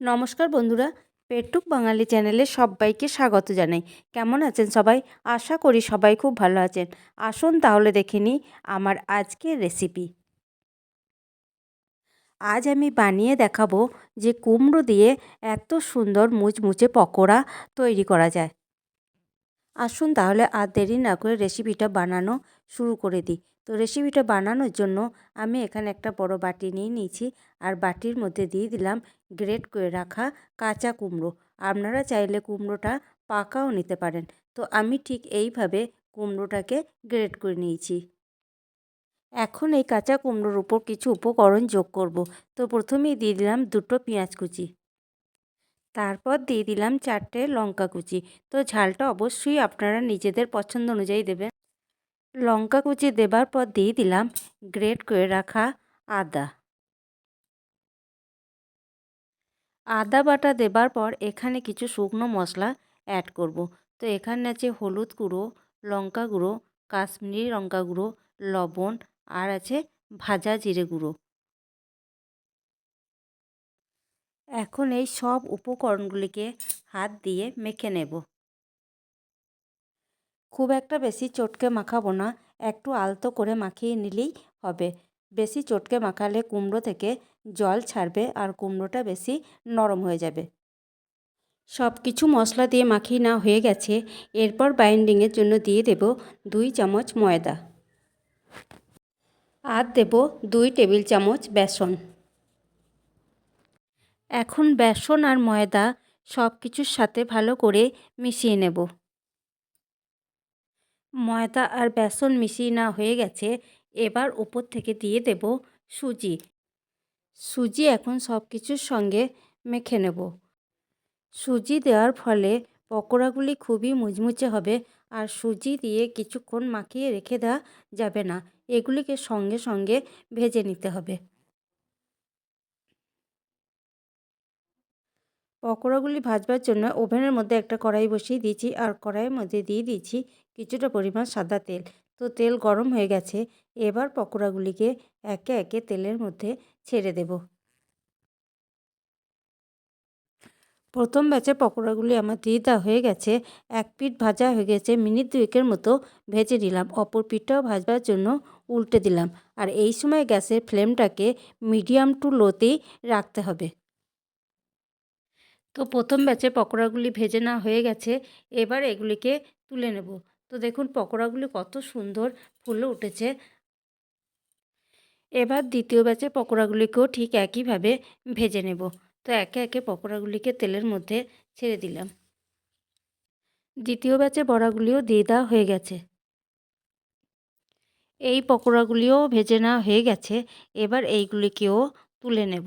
নমস্কার বন্ধুরা পেটুক বাঙালি চ্যানেলে সবাইকে স্বাগত জানাই। কেমন আছেন সবাই? আশা করি সবাই খুব ভালো আছেন। আসুন তাহলে দেখে নিই আমার আজকের রেসিপি আজ আমি বানিয়ে দেখাবো যে কুমড়ো দিয়ে এত সুন্দর মুচমুচে পকোড়া তৈরি করা যায়। আসুন তাহলে আর দেরি না করে রেসিপিটা বানানো শুরু করে দিই। তো রেসিপিটা বানানোর জন্য আমি এখানে একটা বড় বাটি নিয়ে নিয়েছি। আর বাটির মধ্যে দিয়ে দিলাম গ্রেট করে রাখা কাঁচা কুমড়ো। আপনারা চাইলে কুমড়োটা পাকাও নিতে পারেন। তো আমি ঠিক এইভাবে কুমড়োটাকে গ্রেট করে নিয়েছি। এখন এই কাঁচা কুমড়োর উপর কিছু উপকরণ যোগ করব। তো প্রথমেই দিয়ে দিলাম দুটো পেঁয়াজ কুচি। তারপর দিয়ে দিলাম চারটে লঙ্কা কুচি। তো ঝালটা অবশ্যই আপনারা নিজেদের পছন্দ অনুযায়ী দেবেন। লঙ্কা কুচি দেবার পর দিয়ে দিলাম গ্রেট করে রাখা আদা। আদা বাটা দেবার পর এখানে কিছু শুকনো মশলা অ্যাড করব। তো এখানে আছে হলুদ গুঁড়ো, লঙ্কা গুঁড়ো, কাশ্মীরি লঙ্কা গুঁড়ো, লবণ আর আছে ভাজা জিরে গুঁড়ো। এখন এই সব উপকরণগুলিকে হাত দিয়ে মেখে নেব। খুব একটা বেশি চটকে মাখাবো না, একটু আলতো করে মাখিয়ে নিলেই হবে। বেশি চটকে মাখালে কুমড়ো থেকে জল ছাড়বে আর কুমড়োটা বেশি নরম হয়ে যাবে। সব কিছু মশলা দিয়ে মাখিয়ে না হয়ে গেছে, এরপর বাইন্ডিংয়ের জন্য দিয়ে দেব দুই চামচ ময়দা। আর দেব দুই টেবিল চামচ বেসন। এখন বেসন আর ময়দা সব কিছুর সাথে ভালো করে মিশিয়ে নেব। ময়দা আর বেসন মিশিয়ে না হয়ে গেছে, এবার উপর থেকে দিয়ে দেব সুজি। সুজি এখন সব কিছুর সঙ্গে মেখে নেব। সুজি দেওয়ার ফলে পকোড়াগুলি খুবই মুচমুচে হবে আর সুজি দিয়ে কিছুক্ষণ মাখিয়ে রেখে দেওয়া যাবে না। এগুলিকে সঙ্গে সঙ্গে ভেজে নিতে হবে। পকোড়াগুলি ভাজবার জন্য ওভেনের মধ্যে একটা কড়াই বসিয়ে দিয়েছি আর কড়াইয়ের মধ্যে দিয়ে দিয়েছি কিছুটা পরিমাণ সাদা তেল। তো তেল গরম হয়ে গেছে, এবার পকোড়াগুলিকে একে একে তেলের মধ্যে ছেড়ে দেব। প্রথম ব্যাচে পকোড়াগুলি আমার দিয়ে হয়ে গেছে, এক পিঠ ভাজা হয়ে গেছে, মিনিট দুয়েকের মতো ভেজে নিলাম, অপর পিঠটাও ভাজবার জন্য উল্টে দিলাম। আর এই সময় গ্যাসের ফ্লেমটাকে মিডিয়াম টু লোতেই রাখতে হবে। তো প্রথম ব্যাচে পকোড়াগুলি ভেজে না হয়ে গেছে, এবার এগুলিকে তুলে নেব। তো দেখুন পকোড়াগুলি কত সুন্দর ফুলে উঠেছে। এবার দ্বিতীয় ব্যাচে পকোড়াগুলিকেও ঠিক একইভাবে ভেজে নেব। তো একে একে পকোড়াগুলিকে তেলের মধ্যে ছেড়ে দিলাম। দ্বিতীয় ব্যাচে বড়াগুলিও দিয়ে দেওয়া হয়ে গেছে। এই পকোড়াগুলিও ভেজে নেওয়া হয়ে গেছে, এবার এইগুলিকেও তুলে নেব।